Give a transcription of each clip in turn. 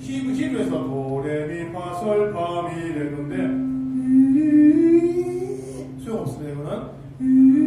히, 히로 해서 도레미파솔파미 레도인데 소용없습니다 이거는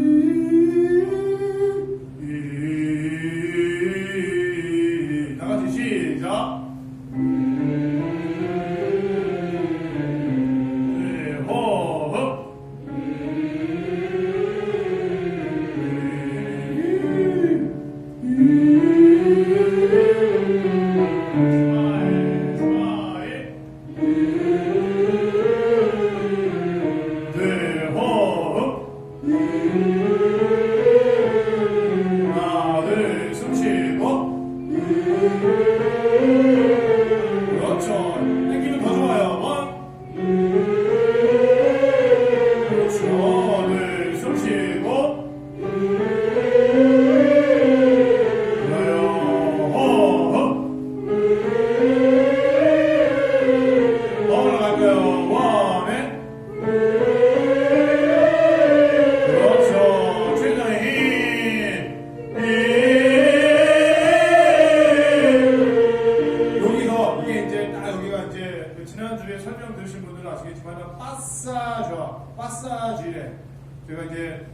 제가 이제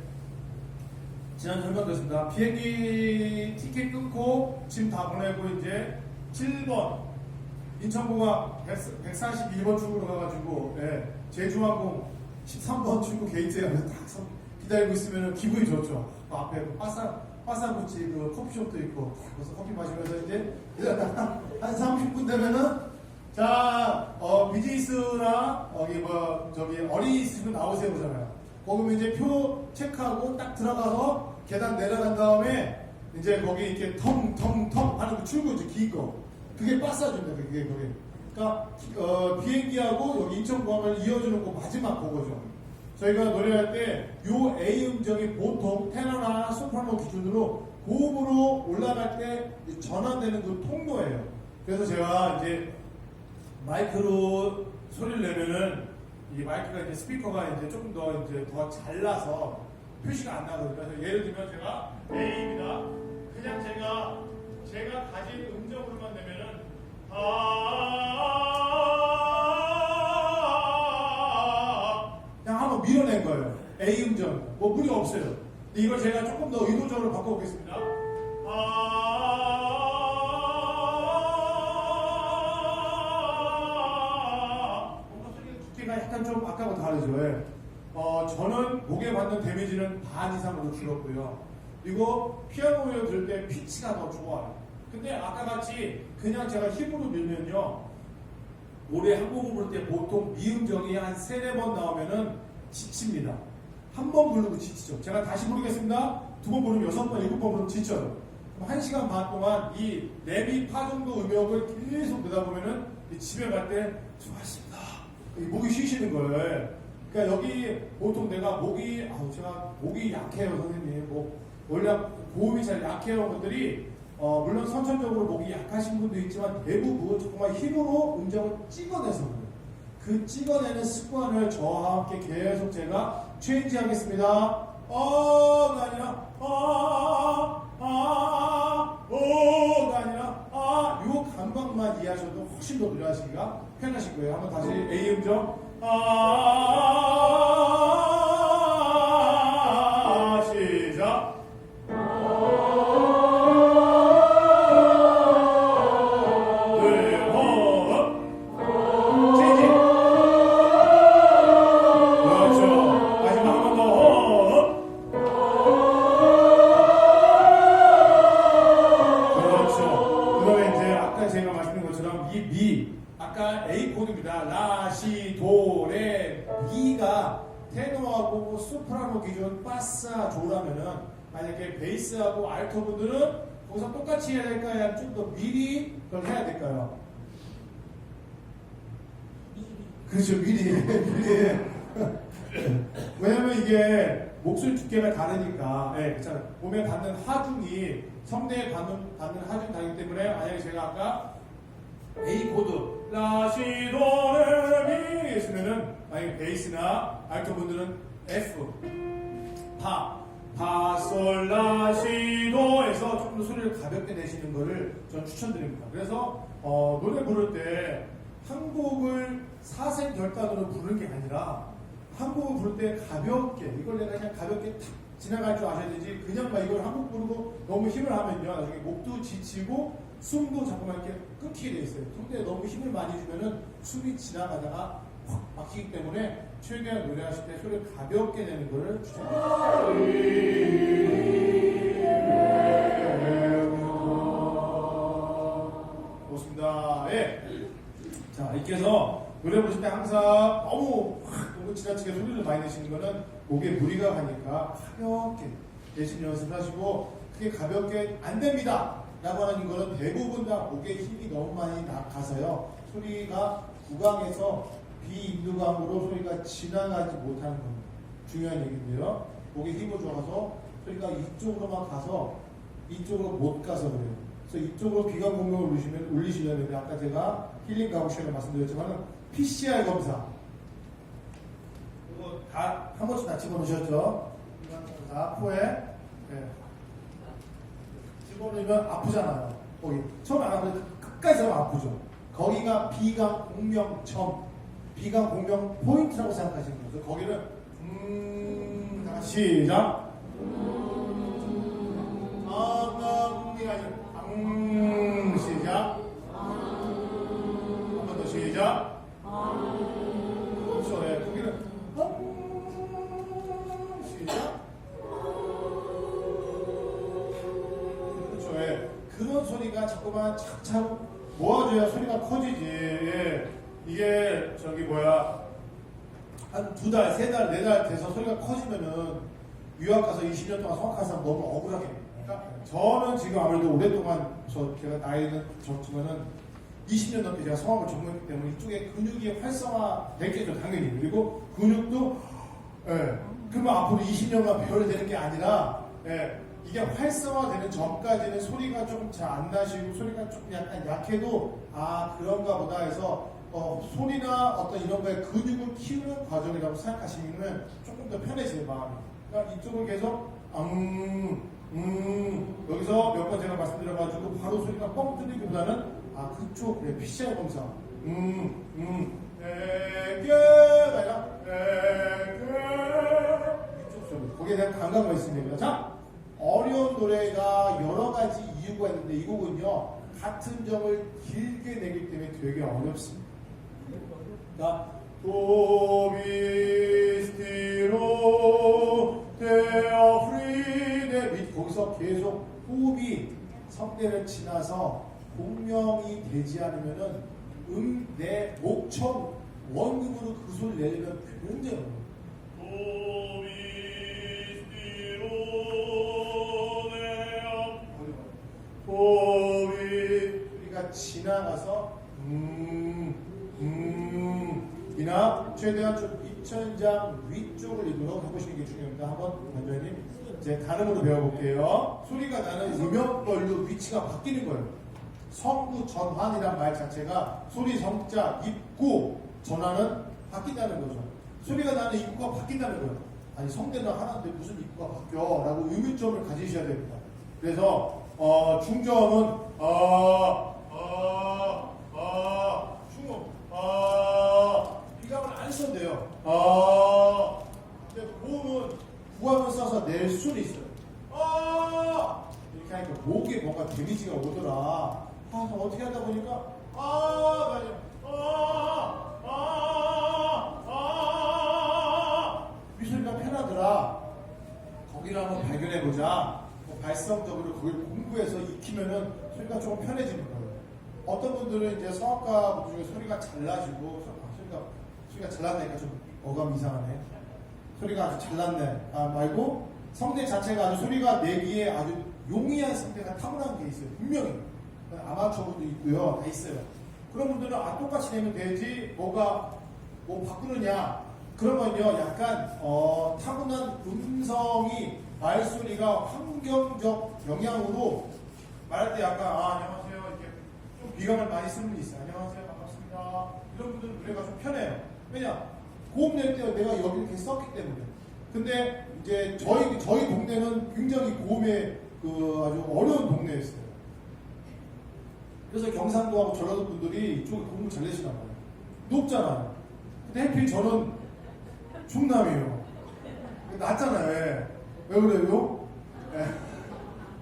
지난 설명 드렸습니다. 비행기 티켓 끊고 짐 다 보내고 이제 7번 인천공항 141번 출구로 가가지고 예, 제주항공 13번 출구 게이트에 가서 기다리고 있으면 기분이 좋죠. 그 앞에 그 빠싸 빠싸구치 그 커피숍도 있고 거기서 커피 마시면서 이제 한 30분 되면은 자 어, 비즈니스나 여기 뭐 저기 어린이 있으면 나오세요 그러잖아요. 거기면 이제 표 체크하고 딱 들어가서 계단 내려간 다음에 이제 거기 이렇게 텅텅텅 하는 그 출구 이제 긴 거. 그게 빠싸준다 그게 그게. 그러니까 어, 비행기하고 여기 인천공항을 이어주는 그 마지막 그거죠. 저희가 노래할 때 요 A 음정이 보통 테너나 소프라노 기준으로 고음으로 올라갈 때 전환되는 그 통로예요. 그래서 제가 이제 마이크로 소리를 내면은 이 마이크가 이제 스피커가 이제 조금 더 이제 더 잘나서 표시가 안 나거든요. 그래서 예를 들면 제가 A입니다. 그냥 제가 제가 가진 음정으로만 내면은 아 그냥 한번 밀어낸 거예요. A 음정 뭐 무리 없어요. 이걸 제가 조금 더 의도적으로 바꿔보겠습니다. 두께가 약간 좀 아까와 다르죠. 예. 어, 저는 목에 받는 데미지는 반 이상으로 줄었고요. 그리고 피아노를 들을 때 피치가 더 좋아요. 근데 아까 같이 그냥 제가 힘으로 밀면요. 노래 한 곡을 부를 때 보통 미음정이 한 세네 번 나오면은 지칩니다. 한 번 부르고 지치죠. 제가 다시 부르겠습니다. 두 번 부르면 여섯 번, 일곱 번 부르면 지쳐요. 한 시간 반 동안 이 레미 파 정도 음역을 계속 내다 보면은 이 집에 갈 때. 이 목이 쉬시는 거예요. 그러니까 여기 보통 내가 목이 아우 제가 목이 약해요 선생님. 뭐 원래 고음이 잘 약해요 분들이 어, 물론 선천적으로 목이 약하신 분도 있지만 대부분 정말 힘으로 음정을 찍어내서. 그 찍어내는 습관을 저와 함께 계속 제가 체인지 하겠습니다. 어가 아니라 아, 아, 아니라 아, 요 감각만 이해하셔도 훨씬 더 노래하시기가 거예요. 한번 다시 A 음정 아, 소프라노 기준 파사 조라면은 만약에 베이스하고 알토 분들은 거기서 똑같이 해야 될까요? 좀 더 미리 그걸 해야 될까요? 그렇죠 미리 미리 왜냐면 이게 목소리 두께가 다르니까 예 괜찮아요 몸에 받는 하중이 성대에 받는, 받는 하중이 다르기 때문에 만약에 제가 아까 A 코드 라시도레미 했으면은 만약에 베이스나 알토 분들은 F 파 파 솔 라 시 도에서 조금 더 소리를 가볍게 내시는 거를 전 추천드립니다. 그래서 어, 노래 부를 때 한 곡을 사생 결단으로 부르는 게 아니라 한 곡을 부를 때 가볍게 이걸 내가 그냥 가볍게 탁 지나갈 줄 아셔야 되지 그냥 막 이걸 한 곡 부르고 너무 힘을 하면요 나중에 목도 지치고 숨도 자꾸만 이렇게 끊기게 돼 있어요. 근데 너무 힘을 많이 주면은 숨이 지나가다가 확 막히기 때문에 최대한 노래하실 때 소리를 가볍게 내는 거를 추천드립니다. 좋습니다. 예. 자, 이께서 노래 부르실 때 항상 너무 확 너무 지나치게 소리를 많이 내시는 거는 목에 무리가 가니까 가볍게 내신 연습을 하시고 그게 가볍게 안 됩니다. 라고 하는 거는 대부분 다 목에 힘이 너무 많이 나가서요. 소리가 구강에서 비인두강으로 소리가 지나가지 못하는 겁니다. 중요한 얘기인데요. 목에 힘을 줘서 소리가 이쪽으로만 가서 이쪽으로 못 가서 그래요. 그래서 이쪽으로 비강 공명을 올리시면, 올리시려면 아까 제가 힐링 가고 시간에 말씀드렸지만 PCR 검사 이거 다 한 번씩 다 집어넣으셨죠? 다 코에 예. 집어넣으면 아프잖아요. 거기 처음에 안 아프는데 끝까지 하면 아프죠. 거기가 비강 공명점, 비강 공명 포인트라고 생각하시는 거죠. 거기를 음, 다 시작. 엉엉이가 아니라 음, 시작. 한번 더 시작. 그렇죠. 예, 거기는 음, 시작. 그렇죠. 예. 그런 소리가 자꾸만 착착 모아줘야 소리가 커지지. 예. 이게 저기 뭐야 한 두 달, 세 달, 네 달 돼서 소리가 커지면은 유학 가서 20년 동안 성악한 사람 너무 억울하게. 그러니까 저는 지금 아무래도 오랫동안 저 제가 나이는 적지만은 20년 넘게 제가 성악을 전공했기 때문에 이쪽에 근육이 활성화 됐겠죠 당연히 그리고 근육도 예 그러면 앞으로 20년간 배워야 되는 게 아니라 예 이게 활성화되는 전까지는 소리가 조금 잘 안 나시고 소리가 조금 약간 약해도 아 그런가 보다 해서 어, 소리나 어떤 이런 거에 근육을 키우는 과정이라고 생각하시면 조금 더 편해지는 마음이. 그러니까 이쪽을 계속 음, 음, 여기서 몇 번 제가 말씀드려가지고 바로 소리가 뻥 뚫리기보다는 아 그쪽 네, PCR 검사. 음, 음, 에게 에게 이쪽 소리. 거기에 대한 감각가 있습니다. 자, 어려운 노래가 여러 가지 이유가 있는데 이 곡은요 같은 점을 길게 내기 때문에 되게 어렵습니다. 자, 도비스티로 데어프리데 밑 거기서 계속 호흡이 성대를 지나서 공명이 되지 않으면은 음, 내 목청 원음으로 그 소리 내려면 굉장히 어려워요. 최대한 좀 입천장 위쪽을 이도록 해보시는 게 중요합니다. 한번 원장님 이제 단음으로 배워볼게요. 소리가 나는 음역별로 위치가 바뀌는 거예요. 성구 전환이란 말 자체가 소리 성자 입구 전환은 바뀐다는 거죠. 소리가 나는 입구가 바뀐다는 거예요. 아니 성대는 하나인데 무슨 입구가 바뀌어? 라고 의문점을 가지셔야 됩니다. 그래서 어, 중저음은 아, 아, 아, 중음, 아, 비강을 안 써도 돼요. 아, 근데 고음은 구함을 써서 낼 수는 있어요. 아, 이렇게 하니까 목에 뭔가 데미지가 오더라. 아, 어떻게 하다 보니까 아, 맞아. 아, 아, 아, 이 소리가 편하더라. 거기를 한번 발견해 보자. 뭐 발성적으로 그걸 공부해서 익히면은 소리가 조금 편해지는 거예요. 어떤 분들은 이제 성악가 분 중에 소리가 잘 나시고 아, 소리가 소리가 잘 났다니까 좀 어감 이상하네. 소리가 아주 잘 났네. 아 말고 성대 자체가 아주 소리가 내기에 아주 용이한 성대가 타고난 게 있어요. 분명히 아마추어분도 있고요, 다 있어요. 그런 분들은 아 똑같이 내면 되지? 뭐가 뭐 바꾸느냐? 그러면요 약간 어, 타고난 음성이 말소리가 환경적 영향으로 말할 때 약간 아 안녕하세요. 이렇게 좀 비감을 많이 쓰는 분이 있어요. 안녕하세요. 반갑습니다. 이런 분들은 노래가 좀 편해요. 왜냐? 고음 낼때 내가 여기 이렇게 썼기 때문에. 근데 이제 저희 저희 동네는 굉장히 고음의 그 아주 어려운 동네였어요. 그래서 경상도하고 전라도 분들이 이쪽에 공부 잘 내시나 봐요. 높잖아요. 근데 하필 저는 충남이에요. 낮잖아요. 예. 왜 그래요? 예.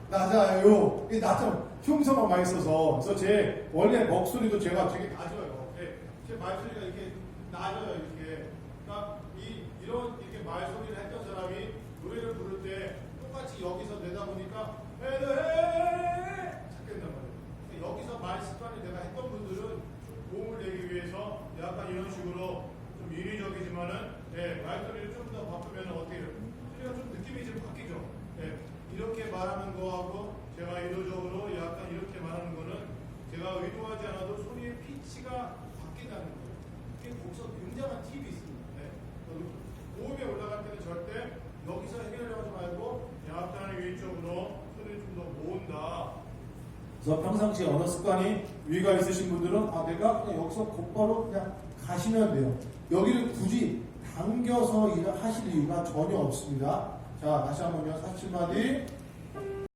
낮아요. 이게 낮잖아. 흉성만 많이 써서. 그래서 제 원래 목소리도 제가 되게 낮아요. 예. 제 말소리가 이렇게 낮아요. 이렇게. 그러니까 이, 이런 이렇게 말소리를 했던 사람이 노래를 부를 때 똑같이 여기서 내다 보니까 에헤 찾겠단 말이에요. 근데 여기서 말 습관을 내가 했던 분들은 좀 도움을 내기 위해서 약간 이런 식으로 좀 인위적이지만은 예, 말소리를 좀 더 바꾸면 어떻게 해요? 소리가 좀 느낌이 좀 바뀌죠. 예, 이렇게 말하는 거하고 제가 의도적으로 약간 이렇게 말하는 거는 제가 의도하지 않아도 소리의 피치가 바뀐다는 거예요. 이게 거기서 굉장한 팁이 있습니다. 예. 고음에 올라갈 때는 절대 여기서 해결하지 말고 약간 위쪽으로 소리를 좀 더 모은다. 그래서 평상시에 언어 습관이 위가 있으신 분들은 아 내가 그냥 여기서 곧바로 그냥 가시면 돼요. 여기를 굳이 당겨서 일을 하실 이유가 전혀 없습니다. 자 다시 한번요. 47마디